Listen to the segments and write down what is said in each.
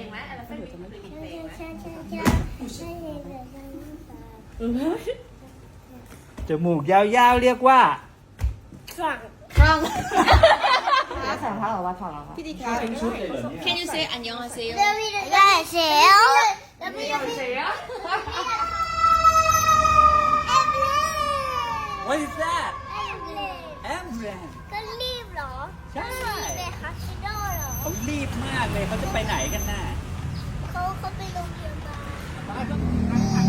ลงแล้วเราเส้นมีเพลงแล้วจมูกยาวๆเรียกว่าฝั่งข้างแล้วใส่รองเท้าหรอว่าถอดรองเท้าพี่ดีค่ะ Can you say อันยองฮาเซโยได้เซลแล้วไม่ได้เซล What is that? แอมเบรนก็รีบเหรอใช่ไหมคะชิโด เหรอเขารีบมากเลยเขาจะไปไหนกันน่ะเขาเขาไปโรงพยาบาล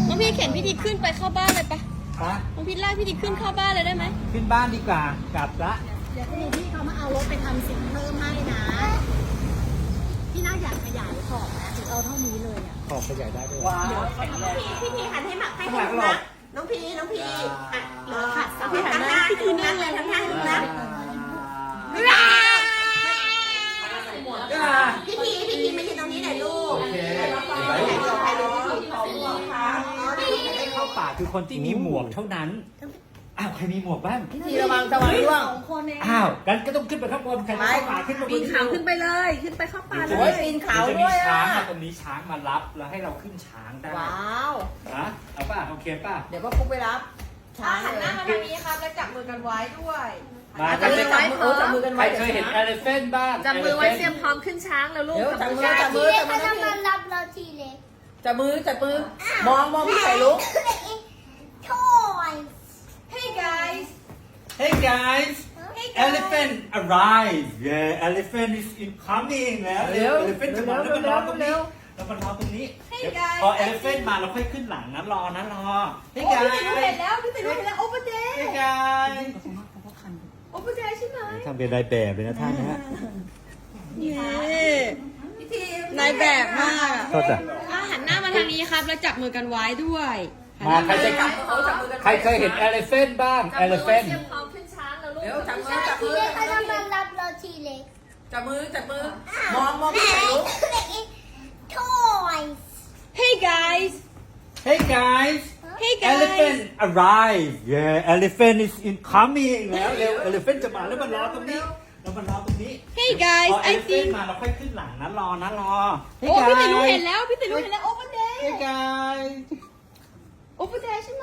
น้องพี่เข็นพี่ดีขึ้นไปเข้าบ้านเลยปะปะน้องพี่ลากพี่ดีขึ้นเข้าบ้านเลยได้ไหมขึ้นบ้านดีกว่ากลับละเดี๋ยวพี่พี่เขามาเอารถไปทำสิ่งเพิ่มให้นะ พี่น่าอยากขยายขอบนะถึงเอาเท่านี้เลยอะขอบขยายได้ด้วยพี่ทีหันให้มาให้ข้างหลังหรอน้องพีน้องพีอะขัดเสาพี่หันหน้าพี่ทีนั่งเลยทำหน้าดูนะพี่ทีพี่ทีมายืนตรงนี้หน่อยลูก โอเค ใครรู้พี่ทีขอหมวกค่ะอ๋อพี่ที ให้เข้าป่าคือคนที่มีหมวกเท่านั้น อ้าวใครมีหมวกบ้างทีระวังระวังร่วง สองคนเองอ้าวกันก็ต้องขึ้นไปข้างบนใครจะเข้าป่าขึ้นไปบปีนนเขาขึ้นไปเลย ขึ้นไปเข้าป่าเลโอ้ยยปีนเขาจะด้มีวยช้าอะงมาตรงนี้ช้างมารับแล้วให้เราขึ้นช้างได้ว้าว นะเอาป่ะโอเคป่ะ เดี๋ยวพ่อปุ๊กไปรับช้าหันเลหน้ายมาทางนี้ครับ แล้วจับมือกันไว้ด้วยมาจัจับบมืมืออไว้เออจับมือกันใครไว้เคยเห็น elephant บ้าง จับมือไว้ elephant เตรียมพร้อมขึ้นช้างแล้วลูกเดี๋ยวจับมือทีจับมือนี้จับมืเขาอจะมารับเราทีเล็กจับมือจับมือมองมองพี่ไข่ลุก โถ่ย Hey guys Hey guys elephant arrive yeah elephant is incoming แล้วเร็ว elephant จะมาแล้วมันรอตรงนี้แล้วมันรอตรงนี้เดี๋ยวพอ elephant มาเราค่อยขึ้นหลังนะรอนะรอ Hey โอ้ guys พี่ติรู้เห็นแล้วพี่ติรู้เห็นแล้วโอเปอร์เดย์ Hey guys โอเปอร์เดย์ใช่ไหมทำเป็นนายแบบเลยนะท่านนะฮะพี่ทีนายแบบมากก็จะอะหันหน้ามาทางนี้ครับ แล้วจับมือกันไว้ด้วยมาใครจะ จับมือจับมือกันใครเคยเห็น elephant บ้างจับมือไว้ elephant เตรียมพร้อมขึ้นช้างแล้วลูก เดี๋ยวจับมือใช่จับทีมือนี้เขาจะมารับเราทีเล็กจับมือจับมือมองมองพี่ไข่ลุกโถ่ย Hey guys Hey guys Hey guys elephant arrive yeah elephant is incoming แล้วเร็ว elephant จะมาแล้วมันรอตรงนี้แล้วมันรอตรงนี้ Hey guys พอ I elephant think มาเราค่อยขึ้นหลังนะรอนะรอ Hey โอ้พี่ติรู้ guys เห็นแล้ว พี่ติรู้เห็นแล้วโอเปอร์เดย์ Hey guys โอเปอร์เดย์ใช่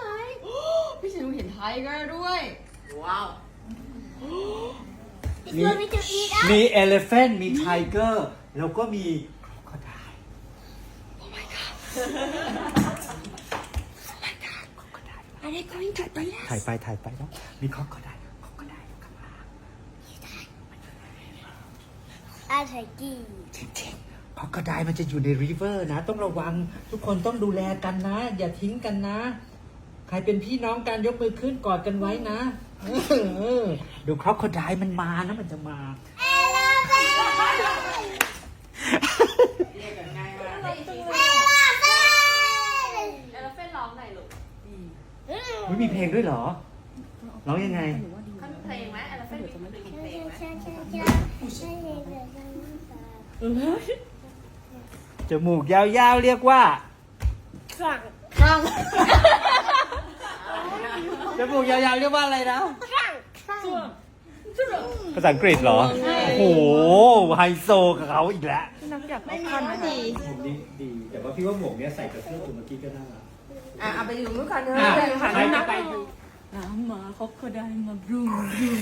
ไหมพี่ติรู้เห็นไทเกอร์ด้วยว้าว It's going to eat us มี elephant มี tiger แล้วก็มี crocodile Are they going to eat ถ่ายไปถ่ายไปแล้วมี crocodile crocodile ข้างล่างอะไรกีจริงๆ crocodile มันจะอยู่ใน river นะ ต้องระวังทุกคนต้องดูแลกันนะ อย่าทิ้งกันนะ ใครเป็นพี่น้องกันยกมือขึ้นกอดกันไว้นะ เออดู crocodile มันมานะมันจะมาเอลเฟนเอลเฟนแล้วเฟ้นร้องไหนลูกไม่มีเพลงด้วยเหรอ ร้องยังไงเขามีเพลงไหมแล้วเฟ้นมีเพลงไหมจมูกยาวๆเรียกว่า จมูกยาวๆเรียกว่าอะไรนะ ภาษาอังกฤษเหรอ โอ้โห ไฮโซกับเขาอีกแล้วไม่มีก็ดีหมวกนี้ดี แต่ว่าพี่ว่าหมวกเนี้ยใส่กับเสื้อตัวเมื่อกี้ก็น่ารักอะเอาไปอยู่นู้นกันเถอะอะใครจะไปดูน้ำมาเขาก็ได้มาบรุงบรุง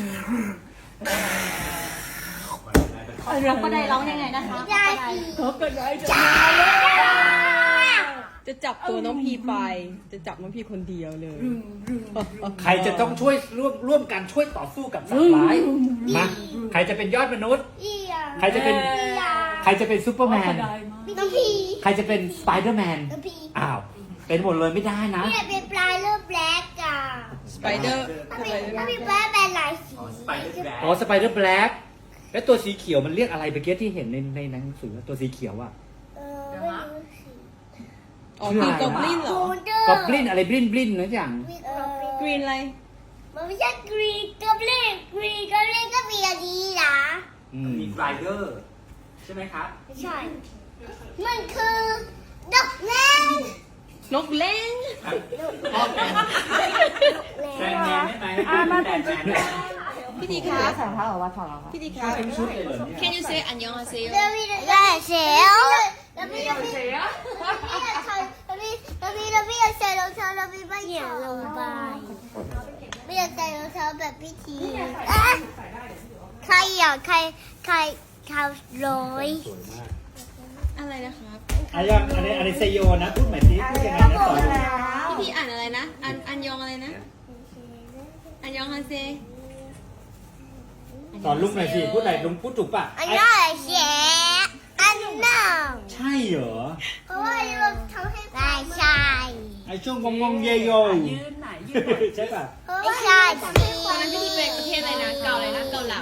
เราก็ได้ร้องยังไงนะคะได้สิเขาก็ได้จะ จะจับตัวน้องพีไป จะจับน้องพีคนเดียวเลยใครจะต้องช่วยร่วมร่วมกันช่วยต่อสู้กับสัตว์ร้ายมาใครจะเป็นยอดมนุษย์อียาใครจะเป็นอียาใครจะเป็นซูเปอร์แมน น้องพีใครจะเป็นสไปเดอร์แมน น้องพีอ้าว เป็นหมดเลยไม่ได้นะ เนี่ยเป็นปลายเลือดแบล็กอะสไปเดอร์ถ้ามีถ้ามีแบล็กเป็นหลายสีอ๋อสไปเดอร์แบล็กแล้วตัวสีเขียวมันเรียกอะไรเมื่อกี้ที่เห็นในในหนังสือตัวสีเขียวอะเออไม่รู้สิ อ๋อมีกอบลินเหรอกูเดอร์กอบลินอะไรบลินบลินนะอย่าง เออกรีนอะไร มันไม่ใช่กรีนกอบลินกรีนกอบลินก็มีอันนี้นะอืมมีไรเดอร์ใช่ไหมครับ ไม่ใช่ มันคือดอกแมวนกเล่นแฟนแมนได้ไหมอ่ามาเป็นชุด พี่ดีครับใส่ผ้าหรอวะถอดแล้วพี่ดีครับเป็นชุดเลยเหรอเนี่ย Can you say อันยองอาเซโยเรามีเราเสียวเรามีเรามีเรา มีเรามีเรามีเรามีใส่รองเท้าเรามีไม่เหยียบลงไปไม่อยากใส่รองเท้าแบบพิธีใครอยากใครใครเขาร้อยอะไรนะครับอันนี้อันนี้อันนี้เซโยนะพูดใหม่สิพูดยังไงนะสอนพี่พีอ่านอะไรนะ อันอันยองอะไรนะ อันยองอาเซสอนลุงหน่อยสิพูดหน่อยลุงพูดถูกป่ะอันไอ้นี้เสีย อันนั้นใช่เหรอ เพราะว่าเราทำให้ไม่ใช่ไอช่วงงงงเยโยยืนไหนยืนไหนใช่ป่ะไม่ใช่สิตอนนั้นพี่ดีไปประเทศอะไรนะ เกาอะไรนะ เกาเหลา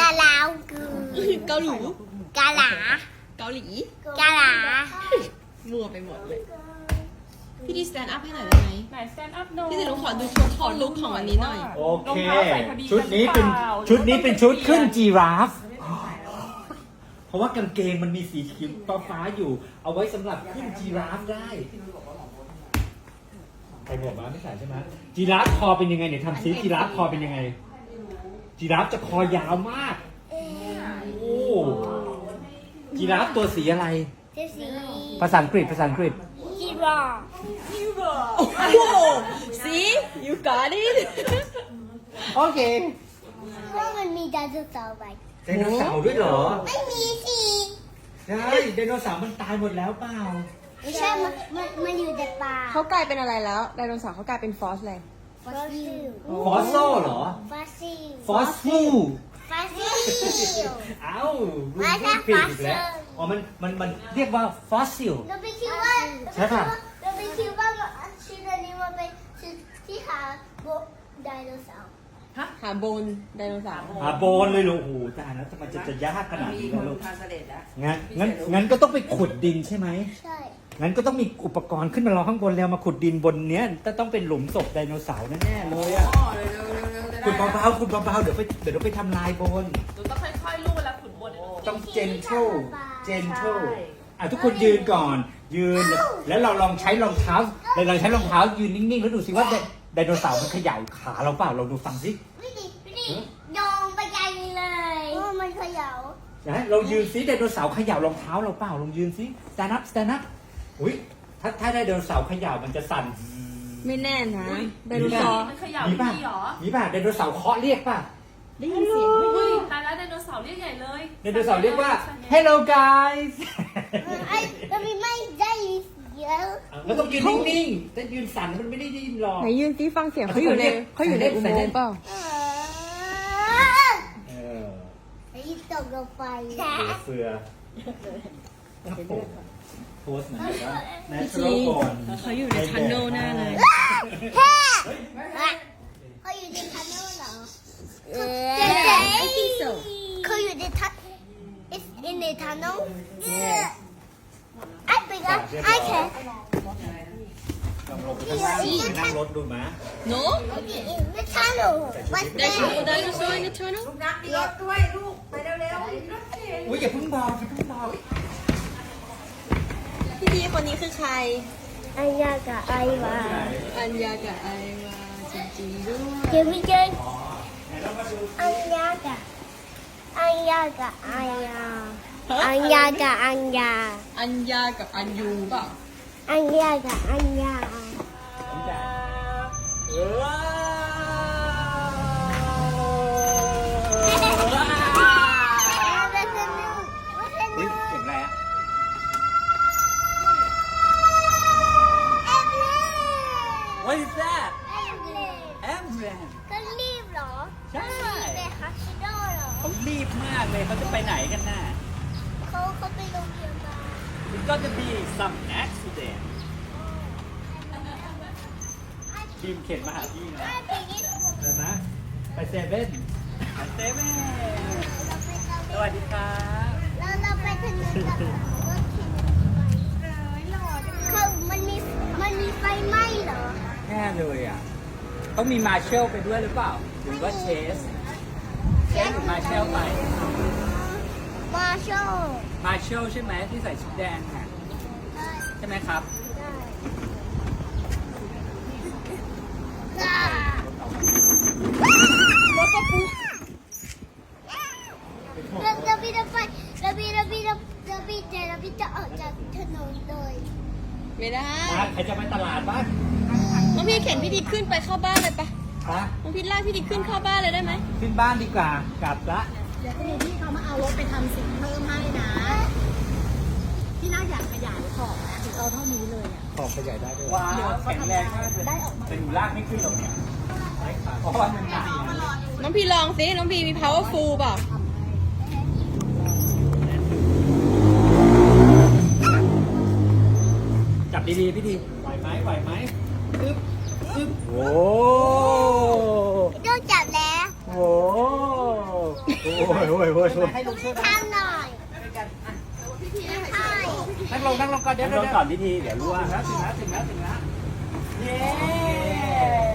กาลาวคือเกาหลีกาลาเกาหลีกาลามั่วไปหมดเลย พี่ดี stand up ให้หน่อยได้ไหมไหน stand up โนพี่ดีหนูขอดูชุดขอลุคของวันนี้หน่อย โอเค ชุดนี้เป็นชุดนี้เป็นชุดขึ้นจีราฟเพ ราะว่ากางเกงมันมีสีเขียวฟ้าฟ้าๆอยู่ เอาไว้สำหรับขึ้นจีราฟได้ใครบอกว่าไม่ใส่ใช่ไหมจีราฟคอเป็นยังไงเนี่ยทำซิจีราฟคอเป็นยังไงจีราฟจะคอยาวมาก โอ้จีราฟตัวสีอะไร เจสีภาษาอังกฤษภาษาอังกฤษจีราโอ้โห see you got it โอเคว่ามันมีไดโนเสาร์ไหม ไดโนเสาร์ด้วยเหรอ ไม่มีสิใช่ไดโนเสาร์มันตายหมดแล้วเปล่า ไม่ใช่มันมันมันอยู่ในป่าเขากลายเป็นอะไรแล้วไดโนเสาร์เขากลายเป็นฟอสเลยฟอสซิลฟอสโซเหรอ ฟอสซิลฟอสฟูฟอสซิลเอ้าไม่ใช่ผิดอีกแล้ว fossil อ๋อ มัน มัน มันเรียกว่าฟอสซิล เราไปคิดว่าใช่ป่ะ เราไปคิดว่าชื่ออันนี้มันเป็นชื่อที่หาโบไดโนเสาร์ หาโบนไดโนเสาร์หาโบนเลยเหรอโอ้โหตายแล้วทำไมจะจะยากขนาดมีนี้คนะนลูกทานเสด็จแล้วงั้นงั้นงั้นก็ต้องไปขุดดินใช่ไหมใช่งั้นก็ต้องมีอุปกรณ์ขึ้นมารอข้างบนแล้วมาขุดดินบนเนี้ยจะต้องเป็นหลุมศพไดโนเสาร์แน่ๆเลยอะอ๋อเร็วเร็วเร็วเร็วจะได้ขุดเบาๆขุดเบาๆเดี๋ยวไปเดี๋ยวเราไปทำลายบน หนูต้องค่อยๆลูบเวลาขุนบนต้อง gentle gentle อะทุกคนยืนก่อน ยืน แล้วเราลองใช้รองเท้าเราลองใช้รองเท้ายืนนิ่งๆ แล้วดูสิว่า ไดไดโนเสาร์มันเขย่าขาเราเปล่าเราดูฟังสิวิธีวิธีโยงไปไกลเลยโอ้มันเขย่านะเรายืนซิไดโนเสาร์เขย่ารองเท้าเราเปล่าลองยืนซิ stand up stand up อุ้ยถ้าถ้าไดโนเสาร์เขย่ามันจะสั่น ไม่แน่นะไดโนเสาร์มันเขย่ามีดีป่ะเหรอมีป่ะไดโนเสาร์เคาะเรียกป่ะได้ยินเสียงไหมเฮ้ยตายแล้วไดโนเสาร์เรียกใหญ่เลยไดโนเสาร์เรียกว่า hello guys ไอ้เราไม่ไม่ได้เยอะแล้วต้องยืนนิ่งๆถ้ายืนสั่นมันไม่ได้ยินหรอก ไหนยืนซิฟังเสียงเขาอยู่ในเขาอยู่ในอุโมงค์เปล่าเออไอ้ตกลงไปเสือโอ้โหโพสต์เหมือนแบบว่าพี่จี natural born เขาอยู่ในทันโนหน้าเลยเขาอยู่ในทันนลเหรอ I think so เขาอยู่ในทัน It's in the tunnel I think I can ลองลงไปข้างล่างไปนั่งรถดูมะ no in the tunnel What's There's that dinosaur in the tunnel นักรถด้วยลูก ไปเร็วอุ้ยอย่าเพิ่งบอกอย่าเพิ่งบอกพี่ดีคนนี้คือใครอันยากับไอวาอัญญากับไอวาจริงๆด้วยเดี๋ยวพี่เจน อันยากับอันยากับอันยาอันยากับอันยาอัญญากับอัญยูเปล่าอันยากับอันยาเออมันสนุกมันสอุ้นุยกเสียงอะไรอะเอ็มเล่ What is that เอ็มเล่ Ambulance ก็รีบเหรอใช่ไปฮัสซิโดเหรอเขารีบมากเลยเขาจะไปไหนกันน่ะ เขาเขาไปโรงพยาบาล It's got to be some accident ทีมเข็นมาหาพี่นะไปญี่ปุ่นเดี๋ยวนะไปเซเว่นเต้แม่เราไปเกาหสลีวัสดีครับเราเราไปถนนกับรถเข็นเขามันมีมันมีไฟไหม้เหรอแค่เลยอะต้องมีมาเชลไปด้วยหรือเปล่า หรือว่าเชส เชสหรือมาเชลไป มาเชมาเชลใช่ไหมที่ใส่ชุดแดงน่ะใช่ไหมครับ ได้รถกะปุกเราเบีเราไปเราบีเราบีเราเราบีเจเราบีจะออกจากถนนเลยไม่ได้ใครจะไปตลาดบ้างน้พี่เข็นพี่ดีขึ้นไปเข้าบ้านเลยปะฮะน้อพี่ลากพี่ดีขึ้นเข้าบ้านเลยได้ไหม ขึ้นบ้านดีกว่ากลับละ ดี๋ยวจะมีพี่เขามาเอารถไปทำสีเพิ่มให้นะพี่น่าอยากขยายขอบนะถึงเอาเท่านี้เลยอะขอบขยายได้ด้วยว้าวแข็งแรงมากเลยได้ออกมาแต่หนูลากไม่ขึ้นหรอกเนี่ยเพราะว่ามันหนักน้องพี่ลองสิ น้องพี่มี powerful เปล่าจับดีๆพี่ทีไหวไหมไหวไหมอึ๊บอึ๊บโอ้ ต้องจับแล้ว โห โอ้ยโอ้ยโอ้ยโอ้ยทำหน่อยนั่งลงนั่งลงก่อนเดี๋ยวเดี๋ยวก่อนพิธีเดี๋ยวรู้ว่าถึงแล้วถึงแล้วถึงแล้วเย้